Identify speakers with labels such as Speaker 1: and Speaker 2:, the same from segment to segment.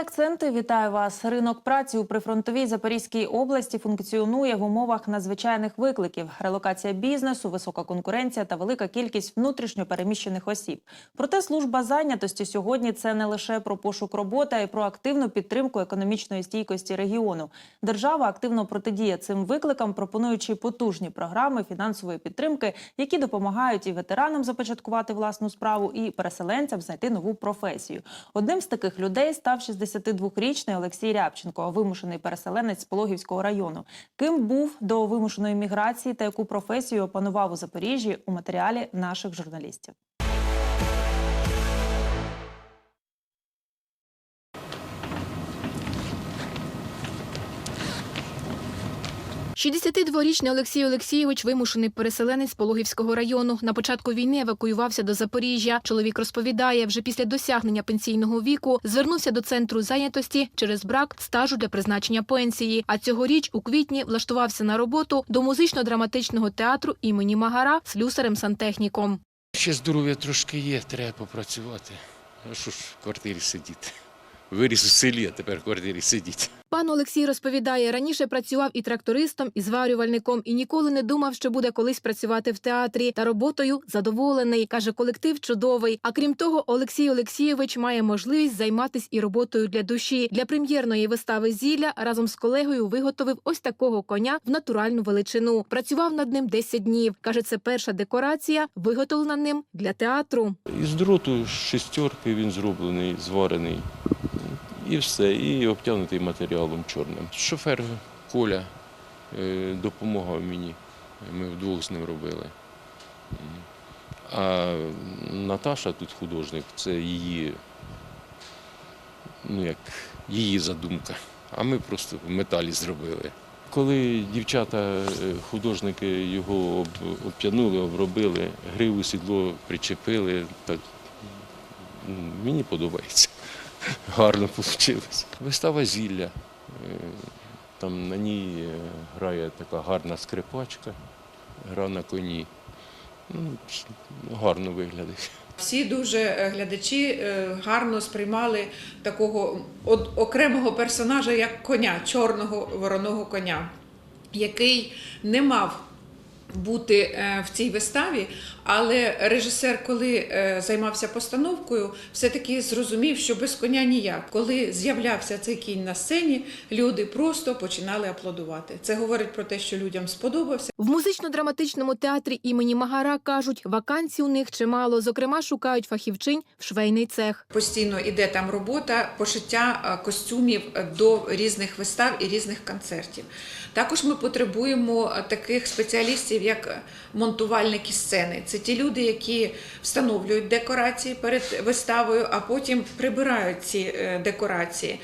Speaker 1: акценти. Вітаю вас. Ринок праці у прифронтовій Запорізькій області функціонує в умовах надзвичайних викликів: релокація бізнесу, висока конкуренція та велика кількість внутрішньо переміщених осіб. Проте служба зайнятості сьогодні це не лише про пошук роботи, а й про активну підтримку економічної стійкості регіону. Держава активно протидіє цим викликам, пропонуючи потужні програми фінансової підтримки, які допомагають і ветеранам започаткувати власну справу, і переселенцям знайти нову професію. Одним з таких людей став 62-річний Олексій Рябченко, вимушений переселенець з Пологівського району. Ким був до вимушеної міграції та яку професію опанував у Запоріжжі у матеріалі наших журналістів.
Speaker 2: 62-річний Олексій Олексійович вимушений переселенець Пологівського району. На початку війни евакуювався до Запоріжжя. Чоловік розповідає, вже після досягнення пенсійного віку звернувся до центру зайнятості через брак стажу для призначення пенсії. А цьогоріч у квітні влаштувався на роботу до музично-драматичного театру імені Магара слюсарем-сантехніком.
Speaker 3: Ще здоров'я трошки є, треба попрацювати. А що ж в квартирі сидіти? Виріс у селі, а тепер в квартирі сидіть.
Speaker 2: Пан Олексій розповідає, раніше працював і трактористом, і зварювальником, і ніколи не думав, що буде колись працювати в театрі. Та роботою задоволений. Каже, колектив чудовий. А крім того, Олексій Олексійович має можливість займатися і роботою для душі. Для прем'єрної вистави зілля разом з колегою виготовив ось такого коня в натуральну величину. Працював над ним 10 днів. Каже, це перша декорація, виготовлена ним для театру.
Speaker 3: Із дроту шестерки він зроблений, зварений. І все, і обтягнутий матеріалом чорним. Шофер Коля е, допомагав мені. Ми вдвох з ним робили. А Наташа тут художник, це її, ну як, її задумка. А ми просто в металі зробили. Коли дівчата, е, художники його об- обтягнули, обробили, гриву сідло причепили, так мені подобається. Гарно вийшло. Вистава зілля. Е, Там на ній е, грає така гарна скрипачка, гра на коні. Ну, гарно виглядає.
Speaker 4: Всі дуже е, глядачі гарно сприймали такого окремого персонажа, як коня, чорного вороного коня, який не мав бути в цій виставі, але режисер, коли е, займався постановкою, все-таки зрозумів, що без коня ніяк. Коли з'являвся цей кінь на сцені, люди просто починали аплодувати. Це говорить про те, що людям сподобався.
Speaker 2: В музично-драматичному театрі імені Магара кажуть, вакансій у них чимало. Зокрема, шукають фахівчинь в швейний цех.
Speaker 4: Постійно йде там робота, пошиття е, костюмів е, до різних вистав і різних концертів. Також ми потребуємо таких спеціалістів, як монтувальники сцени. Це ті люди, які встановлюють декорації перед виставою, а потім прибирають ці е, декорації.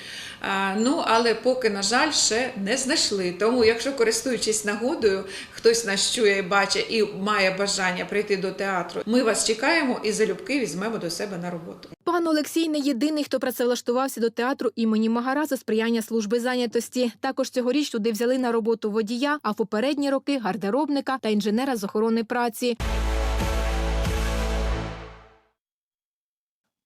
Speaker 4: Ну, але поки, на жаль, ще не знайшли. Тому, якщо користуючись нагодою, хтось нас чує бачить і має бажання прийти до театру, ми вас чекаємо і залюбки візьмемо до себе на роботу.
Speaker 2: Пан Олексій не єдиний, хто працевлаштувався до театру імені Магара за сприяння служби зайнятості. Також цьогоріч туди взяли на роботу водія, а в попередні роки гардеробника та інженера з охорони праці.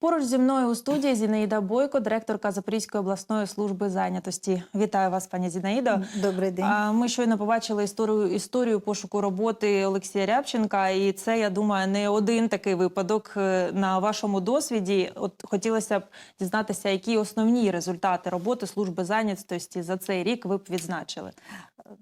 Speaker 1: Поруч зі мною у студії Зінаїда Бойко, директорка Запорізької обласної служби зайнятості. Вітаю вас, пані Зінаїдо.
Speaker 5: Добрий день.
Speaker 1: Ми щойно побачили історію історію пошуку роботи Олексія Рябченка, і це я думаю не один такий випадок е, на вашому досвіді. От хотілося б дізнатися, які основні результати роботи служби зайнятості за цей рік ви б відзначили.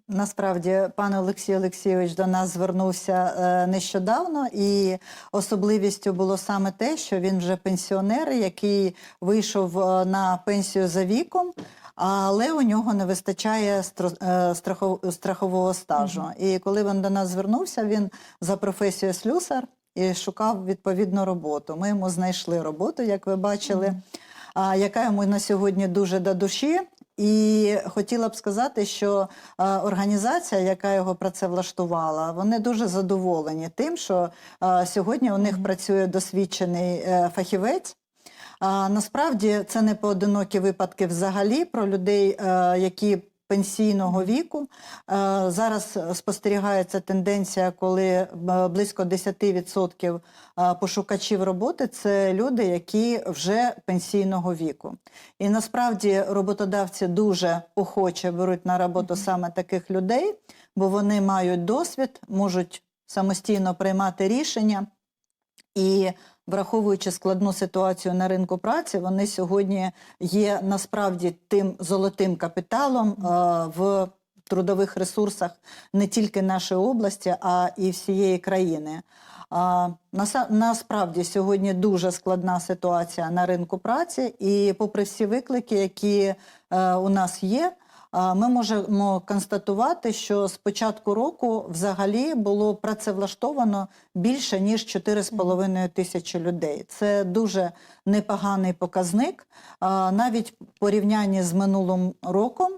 Speaker 5: Насправді, пан Олексій Олексійович до нас звернувся е, нещодавно, і особливістю було саме те, що він вже пенсіонер, який вийшов е, на пенсію за віком. Але у нього не вистачає е, страхов- страхового стажу. І коли він до нас звернувся, він за професією слюсар і шукав відповідну роботу. Ми йому знайшли роботу, як ви бачили, а, яка йому на сьогодні дуже до душі. І хотіла б сказати, що е, організація, яка його працевлаштувала, вони дуже задоволені тим, що е, сьогодні у них працює досвідчений е, фахівець. А насправді це не поодинокі випадки взагалі про людей, е, які пенсійного віку. Е, Зараз спостерігається тенденція, коли е, близько 10% е, пошукачів роботи це люди, які вже пенсійного віку. І насправді роботодавці дуже охоче беруть на роботу саме таких людей, бо вони мають досвід, можуть самостійно приймати рішення. І враховуючи складну ситуацію на ринку праці, вони сьогодні є насправді тим золотим капіталом е, в трудових ресурсах не тільки нашої області, а і всієї країни. А, насправді сьогодні дуже складна ситуація на ринку праці, і попри всі виклики, які е, у нас є, ми можемо констатувати, що з початку року взагалі було працевлаштовано більше ніж 4,5 тисячі людей. Це дуже непоганий показник. Навіть в порівнянні з минулим роком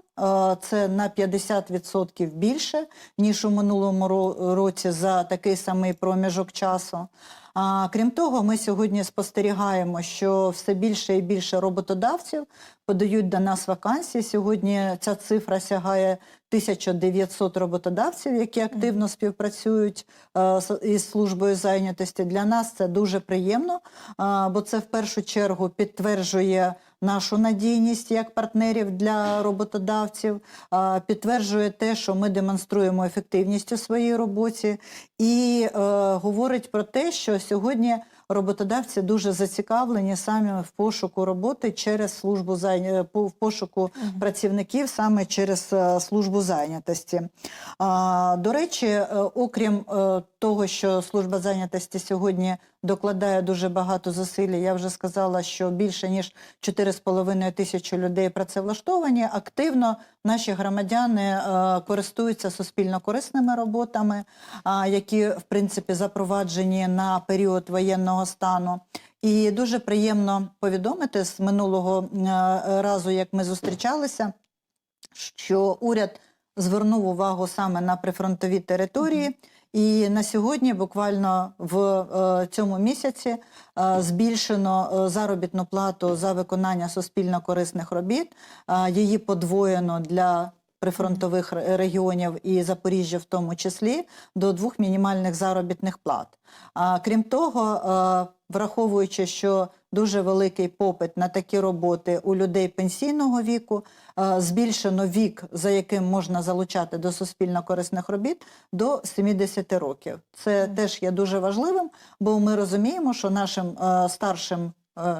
Speaker 5: це на 50% більше, ніж у минулому році за такий самий проміжок часу. А, крім того, ми сьогодні спостерігаємо, що все більше і більше роботодавців подають до нас вакансії. Сьогодні ця цифра сягає 1900 роботодавців, які активно співпрацюють з- із службою зайнятості. Для нас це дуже приємно, а, бо це в першу чергу підтверджує нашу надійність як партнерів для роботодавців, підтверджує те, що ми демонструємо ефективність у своїй роботі, і е, говорить про те, що сьогодні роботодавці дуже зацікавлені саме в пошуку роботи через службу зайня... в пошуку працівників саме через е, службу зайнятості. А, До речі, е, окрім е, того, що служба зайнятості сьогодні докладає дуже багато зусиль, я вже сказала, що більше ніж 4,5 тисячі людей працевлаштовані. Активно наші громадяни е, користуються суспільно корисними роботами, які в принципі запроваджені на період воєнного стану. І дуже приємно повідомити з минулого е, разу, як ми зустрічалися, що уряд звернув увагу саме на прифронтові території. І на сьогодні, буквально в е, цьому місяці, е, збільшено заробітну плату за виконання суспільно корисних робіт. Її подвоєно для прифронтових регіонів і Запоріжжя в тому числі до двох мінімальних заробітних плат. А крім того, е, враховуючи, що дуже великий попит на такі роботи у людей пенсійного віку, е, збільшено вік, за яким можна залучати до суспільно корисних робіт, до 70 років. Це теж є дуже важливим, бо ми розуміємо, що нашим е, старшим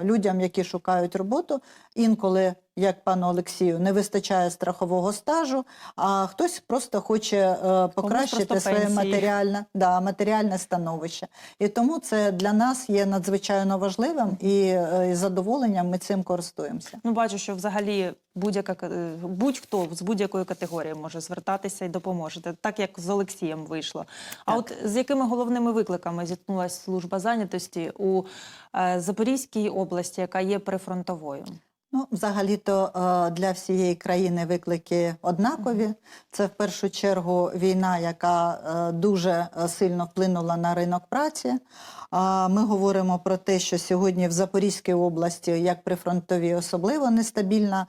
Speaker 5: людям, які шукають роботу, інколи, як пану Олексію, не вистачає страхового стажу, а хтось просто хоче е, покращити
Speaker 1: просто
Speaker 5: своє матеріальне, да, матеріальне становище. І тому це для нас є надзвичайно важливим і, е, і задоволенням ми цим користуємося.
Speaker 1: Ну, бачу, що взагалі будь-яка е, будь-хто з будь-якої категорії може звертатися і допоможете, так як з Олексієм вийшло. А от з якими головними викликами зіткнулася служба зайнятості у Запорізькій області, яка є прифронтовою?
Speaker 5: Ну, взагалі-то е, для всієї країни виклики однакові. Це в першу чергу війна, яка е, дуже е, сильно вплинула на ринок праці. А Ми говоримо про те, що сьогодні в Запорізькій області, як при фронтовій, особливо нестабільна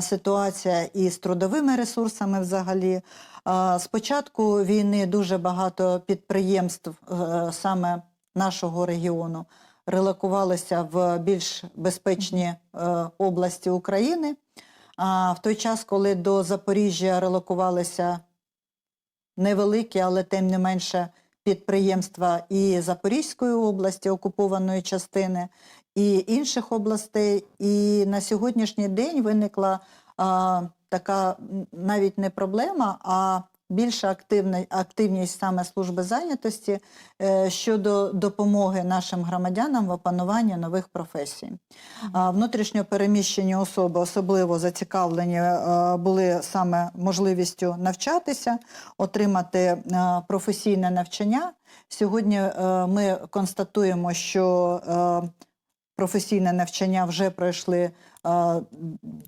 Speaker 5: ситуація і з трудовими ресурсами взагалі. А З початку війни дуже багато підприємств саме нашого регіону релокувалися в більш безпечні е, області України. А в той час, коли до Запоріжжя релокувалися невеликі, але тим не менше підприємства і Запорізької області, окупованої частини, і інших областей. І на сьогоднішній день виникла а, така навіть не проблема, а більша активна, активність саме служби зайнятості е, щодо допомоги нашим громадянам в опануванні нових професій. А, Внутрішньо переміщені особи особливо зацікавлені е, були саме можливістю навчатися, отримати е, професійне навчання. Сьогодні ми констатуємо, що професійне навчання вже пройшли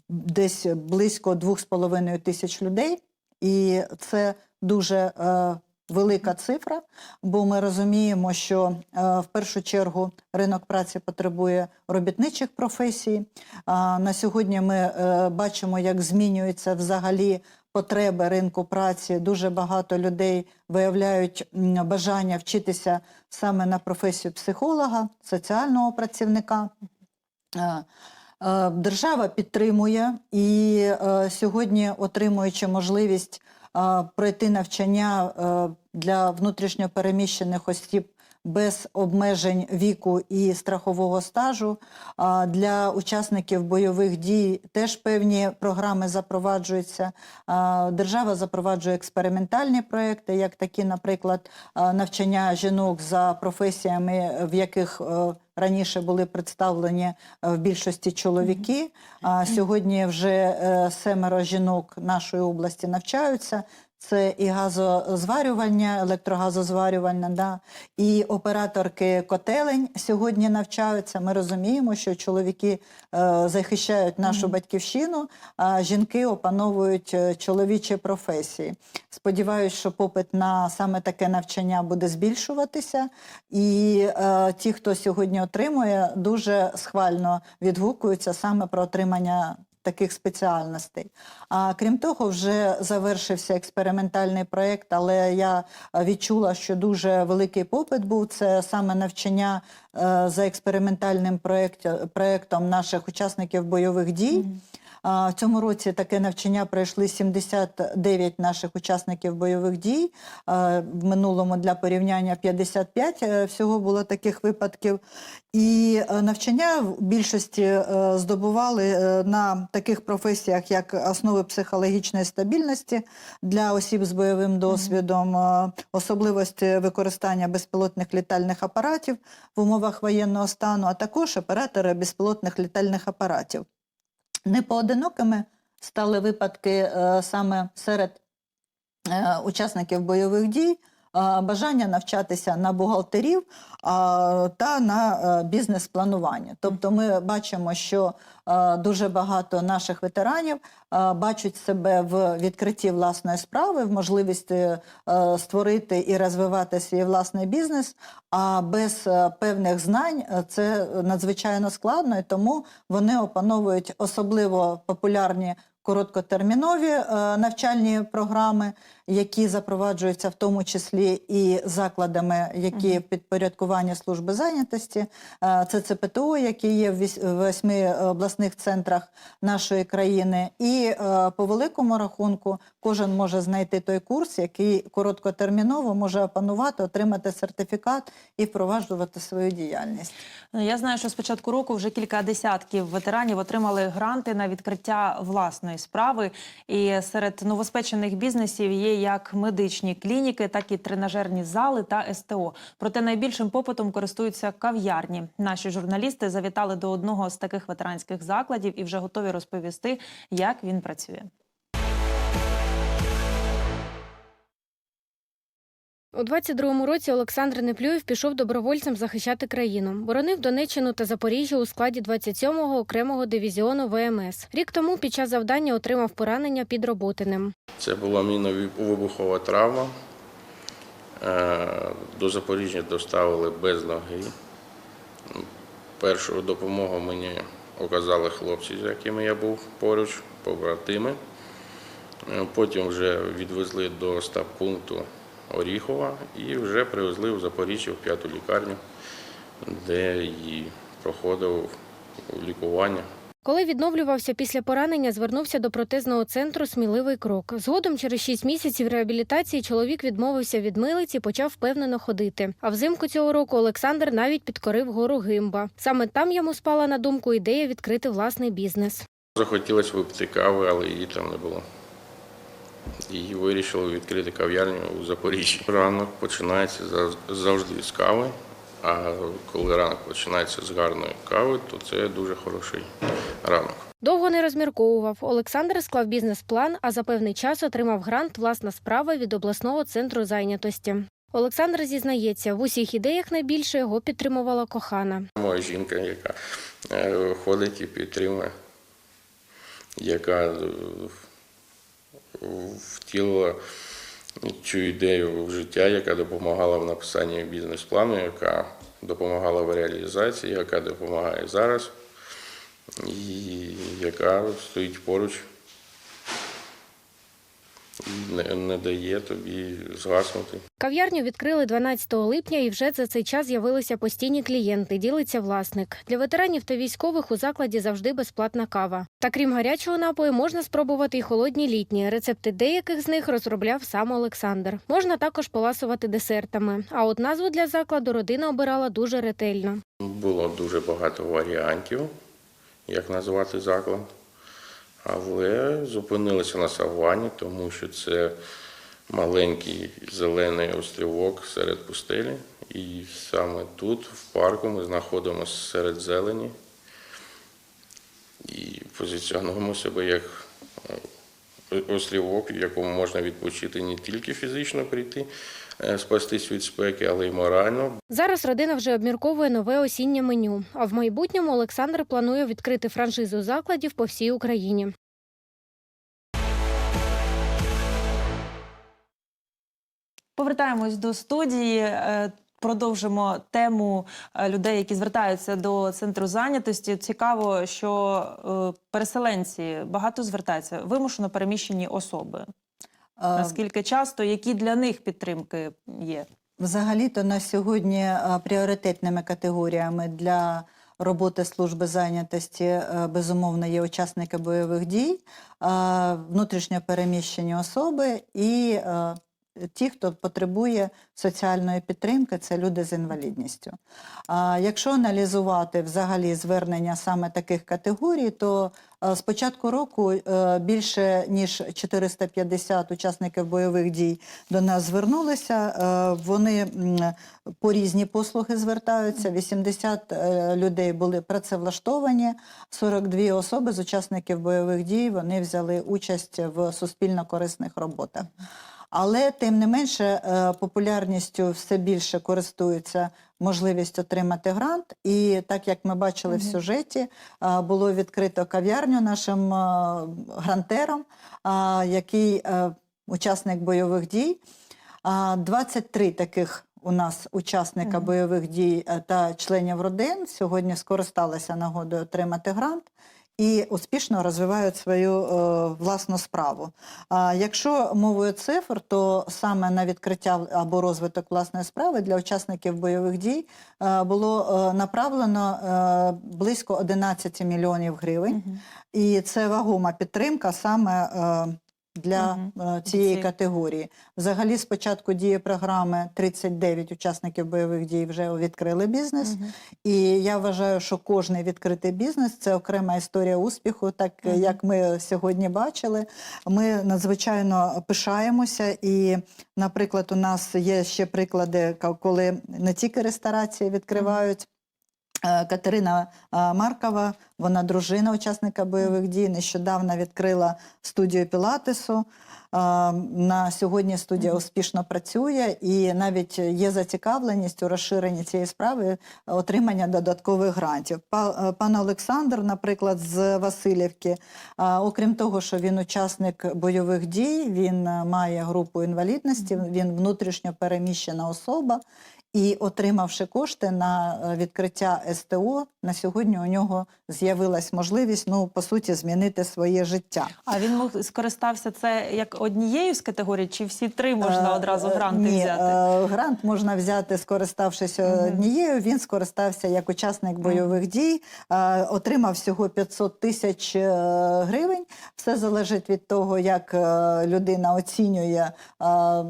Speaker 5: десь близько 2,5 тисяч людей, і це дуже е, велика цифра, бо ми розуміємо, що е, в першу чергу ринок праці потребує робітничих професій. А на сьогодні ми е, бачимо, як змінюється взагалі потреби ринку праці. Дуже багато людей виявляють бажання вчитися саме на професію психолога, соціального працівника. Е, Держава підтримує і е, сьогодні, отримуючи можливість е, пройти навчання для внутрішньопереміщених осіб без обмежень віку і страхового стажу. Для учасників бойових дій теж певні програми запроваджуються. Держава запроваджує експериментальні проекти, як такі, наприклад, навчання жінок за професіями, в яких раніше були представлені е, в більшості чоловіки. А сьогодні вже е, семеро жінок нашої області навчаються. Це і газозварювання, електрогазозварювання, да, і операторки котелень сьогодні навчаються. Ми розуміємо, що чоловіки е, захищають нашу батьківщину, а жінки опановують е, чоловічі професії. Сподіваюсь, що попит на саме таке навчання буде збільшуватися, і е, ті, хто сьогодні отримує, дуже схвально відгукуються саме про отримання таких спеціальностей. А крім того, вже завершився експериментальний проєкт, але я відчула, що дуже великий попит був. Це саме навчання е, за експериментальним проєкт- проєктом наших учасників бойових дій. А, В цьому році таке навчання пройшли 79 наших учасників бойових дій. В минулому для порівняння 55 е, всього було таких випадків. І е, навчання в більшості е, здобували на таких професіях, як основи психологічної стабільності для осіб з бойовим досвідом, особливості використання безпілотних літальних апаратів в умовах воєнного стану, а також оператори безпілотних літальних апаратів. Непоодинокими стали випадки е, саме серед е, учасників бойових дій, бажання навчатися на бухгалтерів та на е, бізнес-планування. Тобто ми бачимо, що е, дуже багато наших ветеранів е, бачать себе в відкритті власної справи, в можливості створити і розвивати свій власний бізнес, а без певних знань це надзвичайно складно, і тому вони опановують особливо популярні короткотермінові навчальні програми, які запроваджуються в тому числі і закладами, які в підпорядкуванні служби зайнятості. Е, Це ЦПТО, які є в восьми обласних центрах нашої країни. І е, по великому рахунку кожен може знайти той курс, який короткотерміново може опанувати, отримати сертифікат і впроваджувати свою діяльність.
Speaker 1: Я знаю, що з початку року вже кілька десятків ветеранів отримали гранти на відкриття власної справи. І серед новоспечених бізнесів є як медичні клініки, так і тренажерні зали та СТО. Проте найбільшим попитом користуються кав'ярні. Наші журналісти завітали до одного з таких ветеранських закладів і вже готові розповісти, як він працює.
Speaker 6: У 22-му році Олександр Неплюєв пішов добровольцем захищати країну. Боронив Донеччину та Запоріжжя у складі 27-го окремого дивізіону ВМС. Рік тому під час завдання отримав поранення під Роботиним.
Speaker 7: Це була мінно-вибухова травма. Е, До Запоріжжя доставили без ноги. Першу допомогу мені оказали хлопці, з якими я був поруч, побратими. Е, Потім вже відвезли до стаб-пункту Оріхова і вже привезли в Запоріжжя в п'яту лікарню, де і проходив лікування.
Speaker 6: Коли відновлювався після поранення, звернувся до протезного центру Сміливий крок. Згодом, через 6 місяців реабілітації, чоловік відмовився від милиці, почав впевнено ходити. А взимку цього року Олександр навіть підкорив гору Гимба. Саме там йому спала на думку ідея відкрити власний бізнес.
Speaker 7: Захотілося випити кави, але її там не було. І вирішили відкрити кав'ярню у Запоріжжі. Ранок починається зав- завжди з кави, а коли ранок починається з гарної кави, то це дуже хороший ранок.
Speaker 6: Довго не розмірковував. Олександр склав бізнес-план, а за певний час отримав грант власна справа від обласного центру зайнятості. Олександр зізнається, в усіх ідеях найбільше його підтримувала кохана.
Speaker 7: Моя жінка, яка е, ходить і підтримує, яка е, втілила цю ідею в життя, яка допомагала в написанні бізнес-плану, яка допомагала в реалізації, яка допомагає зараз, і яка стоїть поруч не, не дає тобі згаснути.
Speaker 6: Кав'ярню відкрили 12 липня, і вже за цей час з'явилися постійні клієнти. Ділиться власник. Для ветеранів та військових у закладі завжди безплатна кава. Та крім гарячого напою, можна спробувати й холодні літні. Рецепти деяких з них розробляв сам Олександр. Можна також поласувати десертами. А от назву для закладу родина обирала дуже ретельно.
Speaker 7: Було дуже багато варіантів, як назвати заклад. Але зупинилися на савані, тому що це маленький зелений острівок серед пустелі. І саме тут, в парку, ми знаходимося серед зелені і позиціонуємо себе як е, острівок, в якому можна відпочити не тільки фізично прийти, спастись від спеки, але й морально,
Speaker 6: Зараз родина вже обмірковує нове осіннє меню. А в майбутньому Олександр планує відкрити франшизу закладів по всій Україні.
Speaker 1: Повертаємось до студії. е, Продовжимо тему е, людей, які звертаються до центру зайнятості. Цікаво, що е, переселенці багато звертаються, вимушено переміщені особи.
Speaker 5: Е,
Speaker 1: Наскільки часто, які для них підтримки є?
Speaker 5: Взагалі-то на сьогодні е, пріоритетними категоріями для роботи служби зайнятості е, безумовно є учасники бойових дій, е, внутрішньо переміщені особи і ті, хто потребує соціальної підтримки, це люди з інвалідністю. А якщо аналізувати взагалі звернення саме таких категорій, то е, з початку року е, більше ніж 450 учасників бойових дій до нас звернулися. Е, Вони по різні послуги звертаються. 80 е, людей були працевлаштовані, 42 особи з учасників бойових дій вони взяли участь в суспільно-корисних роботах. Але тим не менше е, популярністю все більше користується можливість отримати грант. І так як ми бачили в сюжеті, е, було відкрито кав'ярню нашим е, грантером, е, який учасник бойових дій. А, 23 таких у нас учасника
Speaker 1: Мгм.
Speaker 5: бойових дій та членів родин сьогодні скористалися нагодою отримати грант і успішно розвивають свою е, власну справу. А якщо мовою цифр, то саме на відкриття або розвиток власної справи для учасників бойових дій е, було е, направлено близько 11 мільйонів гривень. І це вагома підтримка саме для е, цієї
Speaker 1: Ці-
Speaker 5: категорії. Взагалі, з початку дії програми 39 учасників бойових дій вже відкрили бізнес. І я вважаю, що кожний відкритий бізнес це окрема історія успіху. Так
Speaker 1: Мгм.
Speaker 5: як ми сьогодні бачили, ми надзвичайно пишаємося. І, наприклад, у нас є ще приклади, коли не тільки ресторації відкривають. Е, Катерина е, Маркова, вона дружина учасника бойових дій. Нещодавно відкрила студію Пілатесу. Е, На сьогодні студія успішно працює, і навіть є зацікавленість у розширенні цієї справи отримання додаткових грантів. Пан Олександр, наприклад, з Васильівки, окрім того, що він учасник бойових дій, він має групу інвалідності, він внутрішньо переміщена особа. І отримавши кошти на е, відкриття СТО, на сьогодні у нього з'явилась можливість, ну по суті, змінити своє життя.
Speaker 1: А він мог скористався це як однією з категорій, чи всі три можна
Speaker 5: Е,
Speaker 1: одразу
Speaker 5: е,
Speaker 1: гранти
Speaker 5: ні,
Speaker 1: взяти?
Speaker 5: Грант можна взяти, скориставшись однією. Він скористався як учасник бойових дій, отримав всього 500 тисяч гривень. Все залежить від того, як людина оцінює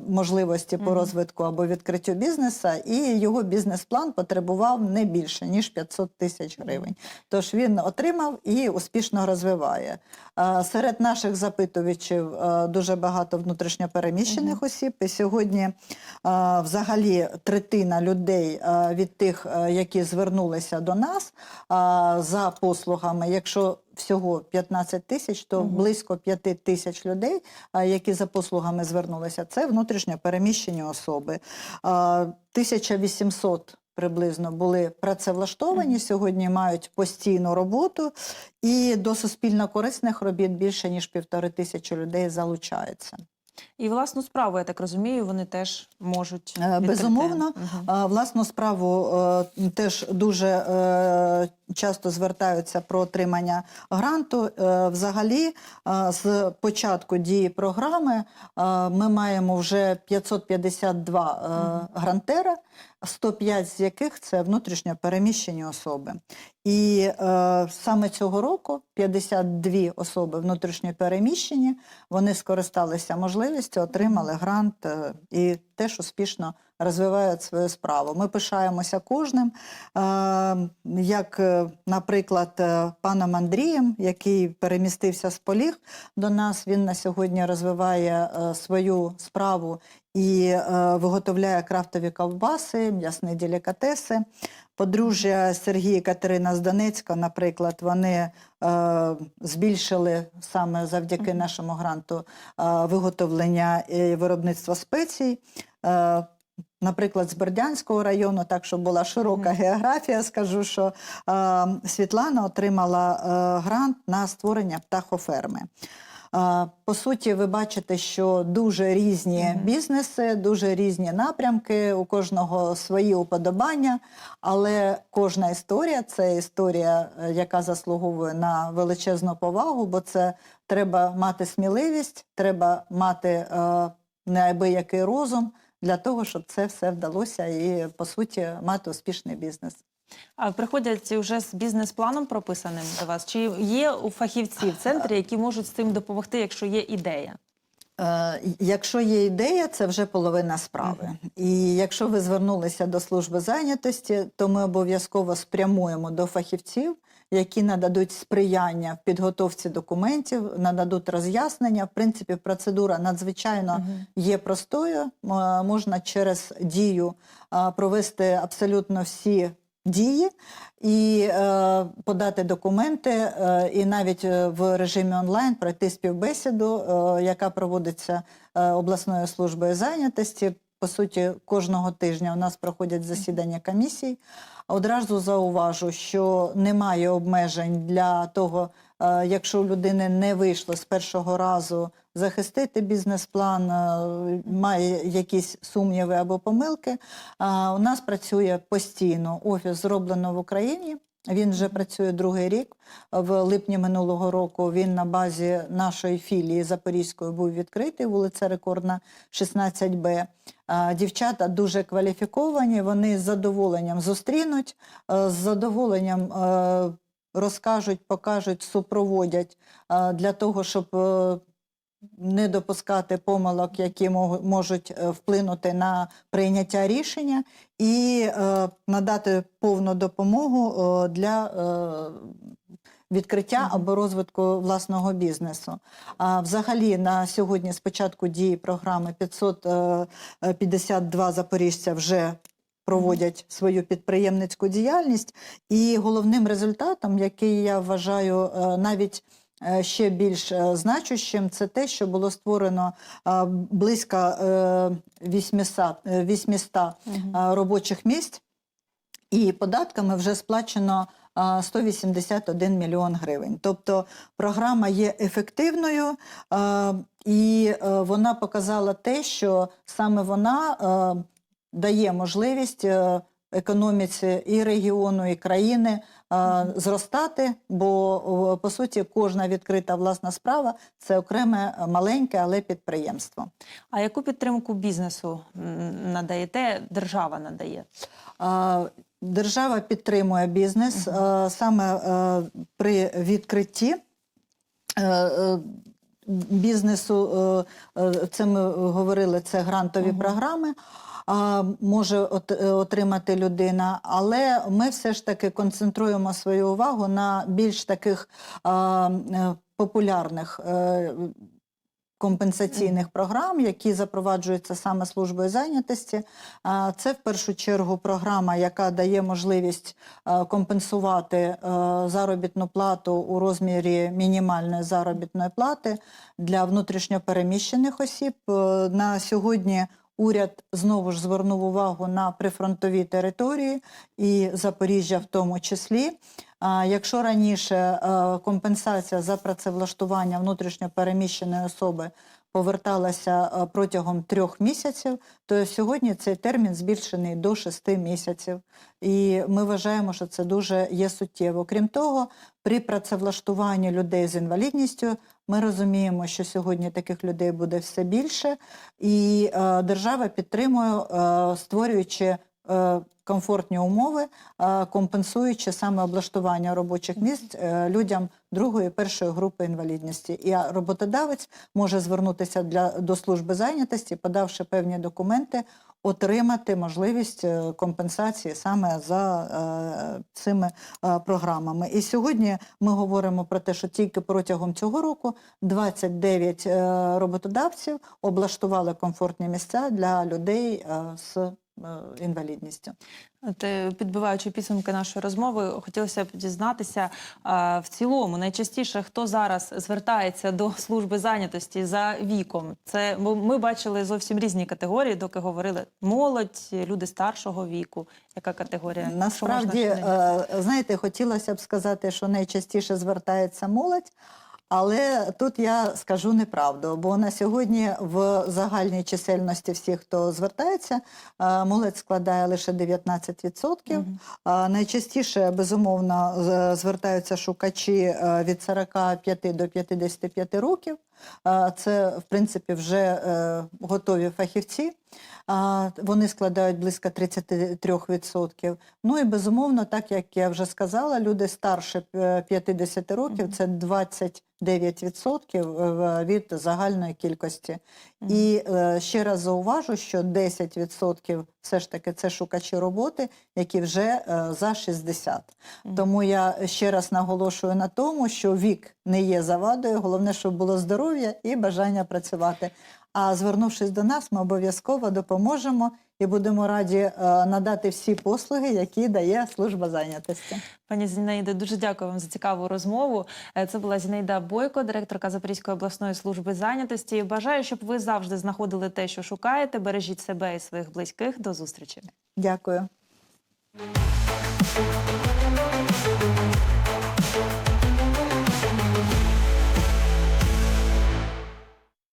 Speaker 5: можливості по розвитку або відкриттю бізнесу, і його бізнес-план потребував не більше ніж 500 тисяч гривень. Тож він отримав і успішно розвиває. Е, Серед наших запитувачів е, дуже багато внутрішньопереміщених осіб. І сьогодні е, взагалі третина людей від тих, які звернулися до нас за послугами, якщо всього 15 тисяч, то
Speaker 1: угу.
Speaker 5: близько 5 тисяч людей, які за послугами звернулися, це внутрішньо переміщені особи. Е, 1800 приблизно були працевлаштовані, сьогодні мають постійну роботу, і до суспільно-корисних робіт більше ніж півтори тисячі людей залучаються.
Speaker 1: І власну справу, я так розумію, вони теж можуть
Speaker 5: Е,
Speaker 1: відкрити.
Speaker 5: безумовно. Угу. Власну справу е, теж дуже е, часто звертаються про отримання гранту. Взагалі, з початку дії програми ми маємо вже 552 угу. грантера, 105 з яких це внутрішньо переміщені особи. І е, саме цього року 52 особи внутрішньо переміщені, вони скористалися можливістю, отримали грант е, і теж успішно розвивають свою справу. Ми пишаємося кожним, е, як, е, наприклад, е, паном Андрієм, який перемістився з Поліг до нас. Він на сьогодні розвиває свою справу і виготовляє крафтові ковбаси, м'ясні делікатеси. Подружжя Сергій і Катерина з Донецька, наприклад, вони е, збільшили саме завдяки нашому гранту е, виготовлення і виробництва спецій. Е, Наприклад, з Бердянського району, так що була широка географія, скажу, що е, Світлана отримала е, грант на створення птахоферми. Е, По суті, ви бачите, що дуже різні бізнеси, дуже різні напрямки, у кожного свої уподобання, але кожна історія це історія, е, яка заслуговує на величезну повагу, бо це треба мати сміливість, треба мати е, неабиякий розум для того, щоб це все вдалося і, по суті, мати успішний бізнес.
Speaker 1: А приходять вже з бізнес-планом прописаним до вас? Чи є у фахівців в центрі, які можуть з цим допомогти, якщо є ідея?
Speaker 5: Е, Якщо є ідея, це вже половина справи. І якщо ви звернулися до служби зайнятості, то ми обов'язково спрямуємо до фахівців, які нададуть сприяння в підготовці документів, нададуть роз'яснення. В принципі, процедура надзвичайно є простою. Можна через дію провести абсолютно всі дії і е, подати документи, е, і навіть е, в режимі онлайн пройти співбесіду, е, яка проводиться е, обласною службою зайнятості. По суті, кожного тижня у нас проходять засідання комісій. Одразу зауважу, що немає обмежень для того, е, якщо у людини не вийшло з першого разу захистити бізнес-план, е, має якісь сумніви або помилки. У нас працює постійно офіс зроблено в Україні. Він вже працює другий рік. В липні минулого року він на базі нашої філії Запорізької був відкритий, вулиця Рекордна, 16Б. А, Дівчата дуже кваліфіковані, вони з задоволенням зустрінуть, е, з задоволенням е, розкажуть, покажуть, супроводять е, для того, щоб е, не допускати помилок, які можуть е, вплинути на прийняття рішення, і е, надати повну допомогу е, для е, відкриття або розвитку власного бізнесу. А взагалі на сьогодні, з початку дії програми, 552 запоріжця вже проводять свою підприємницьку діяльність. І головним результатом, який я вважаю навіть ще більш е, значущим, це те, що було створено е, близько е, 800, е, 800 е, робочих місць, і податками вже сплачено а, 181 мільйон гривень. Тобто програма є ефективною, і е, вона показала те, що саме вона е, дає можливість е, економіці і регіону, і країни е, зростати, бо по суті кожна відкрита власна справа це окреме е, маленьке, але підприємство.
Speaker 1: А яку підтримку бізнесу надаєте? Держава надає?
Speaker 5: Держава підтримує бізнес е, саме е, при відкритті бізнесу. Це ми говорили, це грантові програми. Може е, отримати людина, але ми все ж таки концентруємо свою увагу на більш таких е, популярних е, компенсаційних програм, які запроваджуються саме службою зайнятості. Це в першу чергу програма, яка дає можливість компенсувати заробітну плату у розмірі мінімальної заробітної плати для внутрішньопереміщених осіб. На сьогодні уряд знову ж звернув увагу на прифронтові території і Запоріжжя в тому числі. Якщо раніше е, компенсація за працевлаштування внутрішньопереміщеної особи поверталася е, протягом трьох місяців, то сьогодні цей термін збільшений до шести місяців. І ми вважаємо, що це дуже є суттєво. Крім того, при працевлаштуванні людей з інвалідністю ми розуміємо, що сьогодні таких людей буде все більше, і е, держава підтримує, е, створюючи комфортні умови, е, компенсуючи саме облаштування робочих місць е, людям другої першої групи інвалідності. І роботодавець може звернутися для до служби зайнятості, подавши певні документи, отримати можливість е, компенсації саме за е, цими е, програмами. І сьогодні ми говоримо про те, що тільки протягом цього року 29 е, роботодавців облаштували комфортні місця для людей е, з е, інвалідністю.
Speaker 1: От, е, підбиваючи підсумки нашої розмови, хотілося б дізнатися в цілому найчастіше, хто зараз звертається до служби зайнятості за віком. Це ми бачили зовсім різні категорії, доки говорили молодь, люди старшого віку. Яка категорія?
Speaker 5: Насправді, е, знаєте, хотілося б сказати, що найчастіше звертається молодь. Але тут я скажу неправду, бо на сьогодні в загальній чисельності всіх, хто звертається, е, молодь складає лише 19%. Угу. Найчастіше, безумовно, звертаються шукачі е, від 45 до 55 років. Е, Це, в принципі, вже е, готові фахівці. Вони складають близько 33%. Ну і безумовно, так як я вже сказала, люди старше е, 50 років це 29% від загальної кількості. І е, ще раз зауважу, що 10% все ж таки це шукачі роботи, які вже е, за 60. Тому я ще раз наголошую на тому, що вік не є завадою. Головне, щоб було здоров'я і бажання працювати. А звернувшись до нас, ми обов'язково допоможемо і будемо раді е, надати всі послуги, які дає служба зайнятості.
Speaker 1: Пані Зінаїдо, дуже дякую вам за цікаву розмову. Е, Це була Зінаїда Бойко, директорка Запорізької обласної служби зайнятості. Бажаю, щоб ви завжди знаходили те, що шукаєте. Бережіть себе і своїх близьких. До зустрічі.
Speaker 5: Дякую.